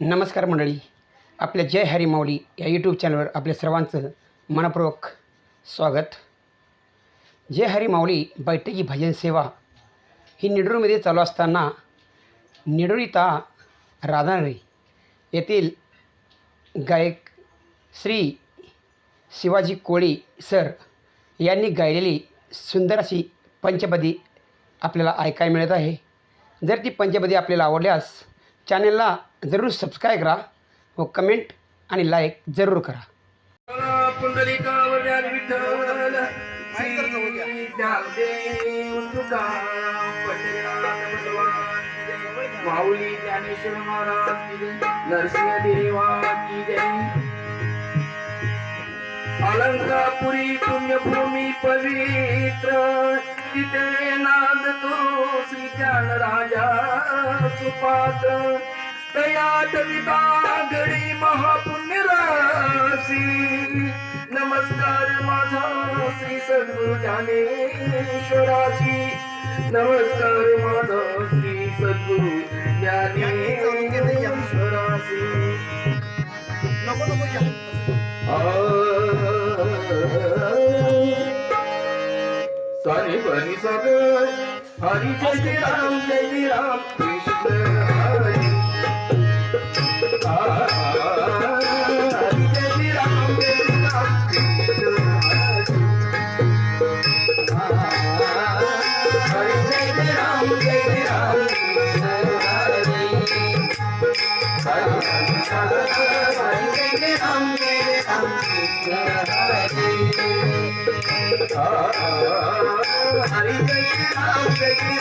नमस्कार मंडळी. आपल्या जय हरी माऊली या यूट्यूब चॅनलवर आपल्या सर्वांचं मनपूर्वक स्वागत. जय हरी माऊली बैठकी भजन सेवा ही निडूरमध्ये चालू असताना निडूरिता राधानरी येथील गायक श्री शिवाजी कोळी सर यांनी गायलेली सुंदर अशी पंचपदी आपल्याला ऐकायला मिळत आहे. जर ती पंचपदी आपल्याला आवडल्यास चॅनेलला जरूर सबस्क्राईब करा व कमेंट आणि लाईक जरूर करा. अलंकापुरी पुण्यभूमी पवित्र. तिथे नाद तो ज्ञान राजा सुपात। दयात विभागडी महापुण्य राशी नमस्कार माझा श्री सर्व ज्ञानेश्वराशी। नमस्कार माझा श्री सद्गुरु ज्ञानेश्वराशी। नको नको बनी सग हरि जय राम जय राम कृष्ण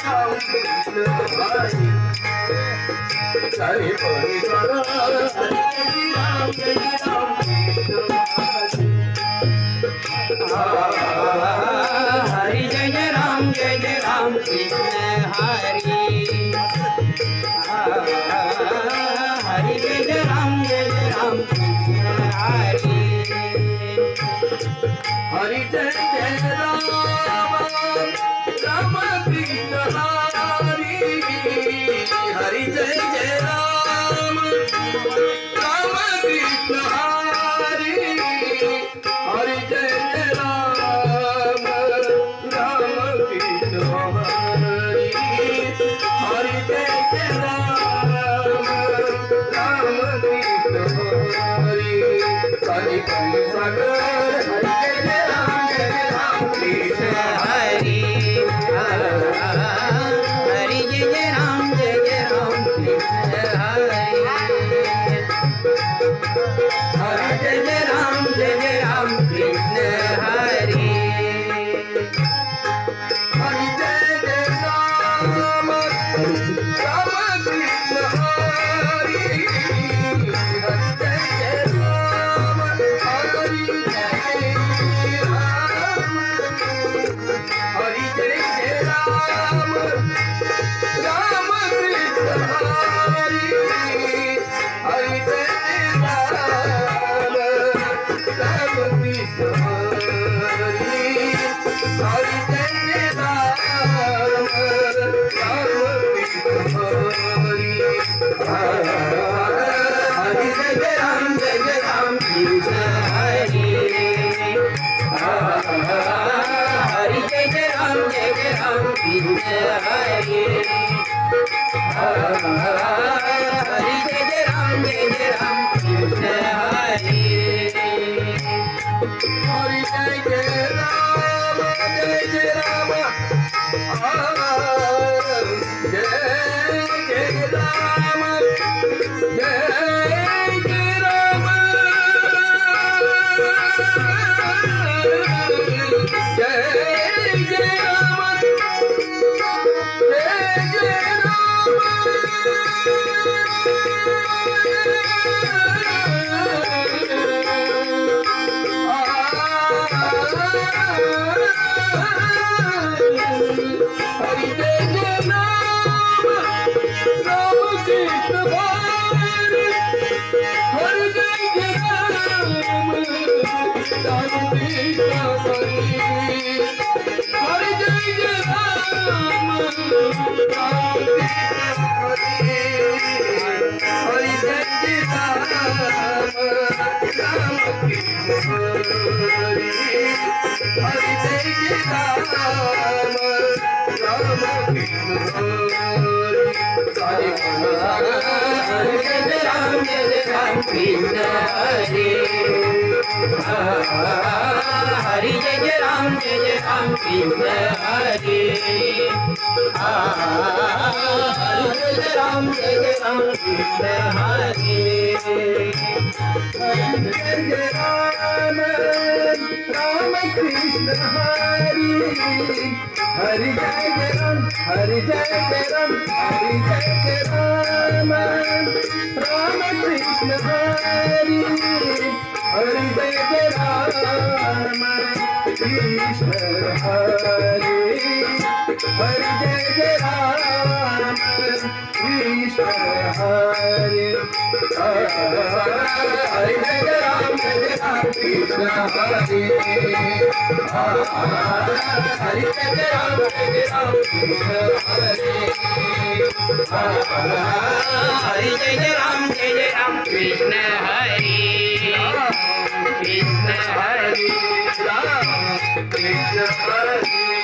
Hare Hare हम पीछे हरे हरी जय जय राम जय जय राम कृष्ण हरे हरे जय जय राम जय जय राम कृष्ण हरे हरे जय राम राम कृष्ण हरि हरि जय जय राम हरि जय जय राम हरि जय जय राम राम कृष्ण हरि हरि जय जय राम कृष्ण हरि हरि जय जय राम कृष्ण हरि हरि जय जय राम जय जय राम कृष्ण हरि हरि जय जय राम जय जय राम कृष्ण हरि हरि जय जय राम जय जय Ram Krishna Hari Krishna Hari Ram Krishna Hari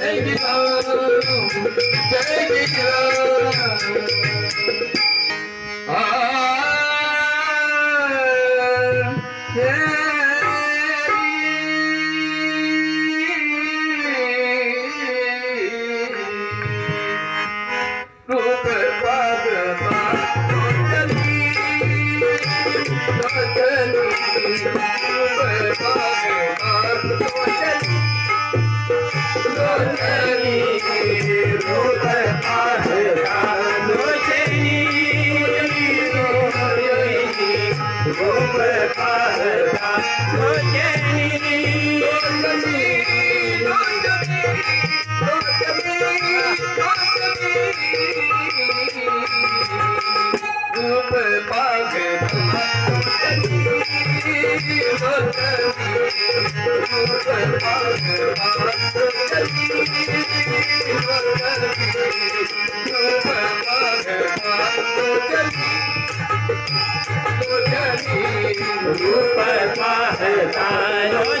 I'm Hare Hare Hare Hare Hare Hare Hare રૂપ પાર તારો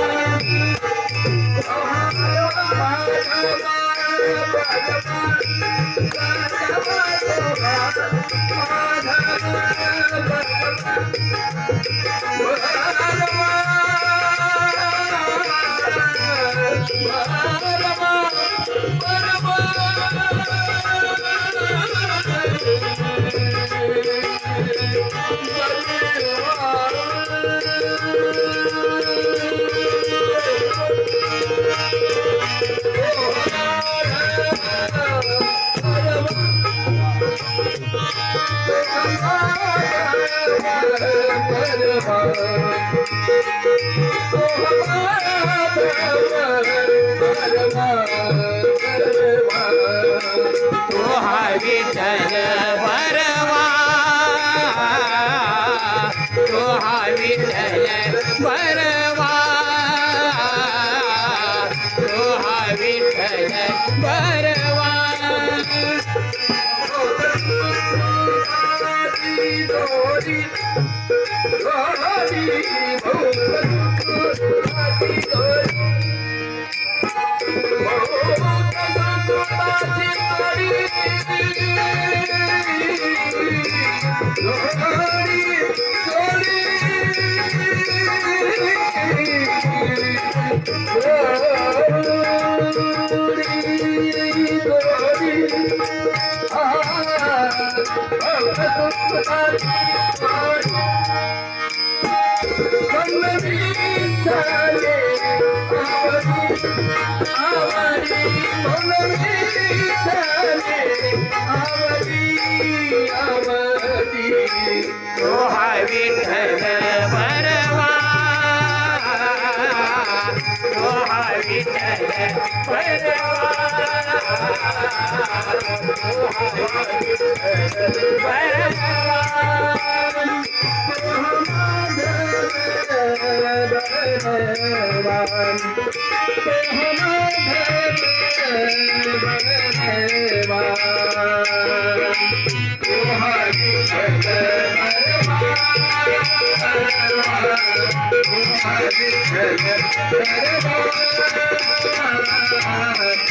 Thank you. तो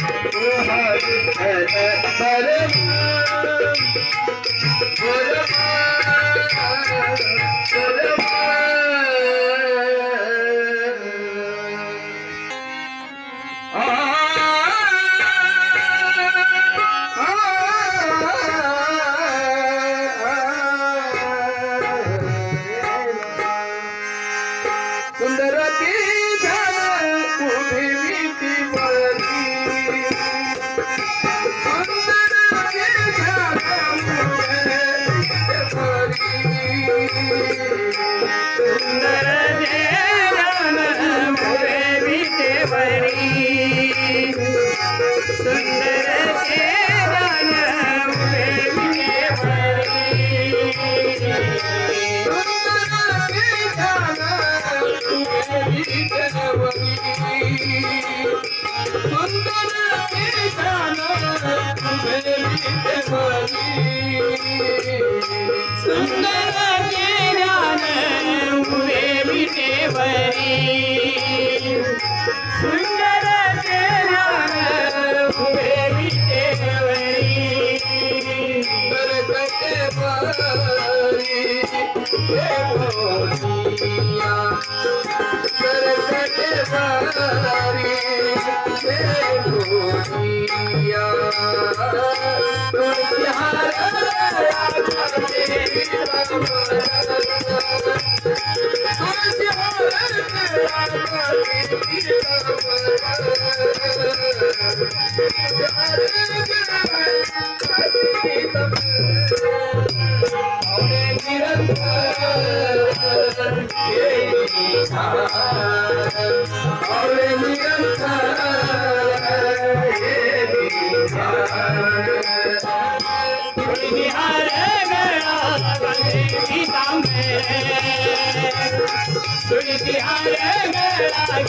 سلام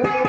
Oh,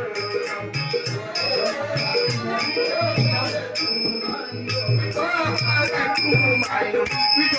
Yeah.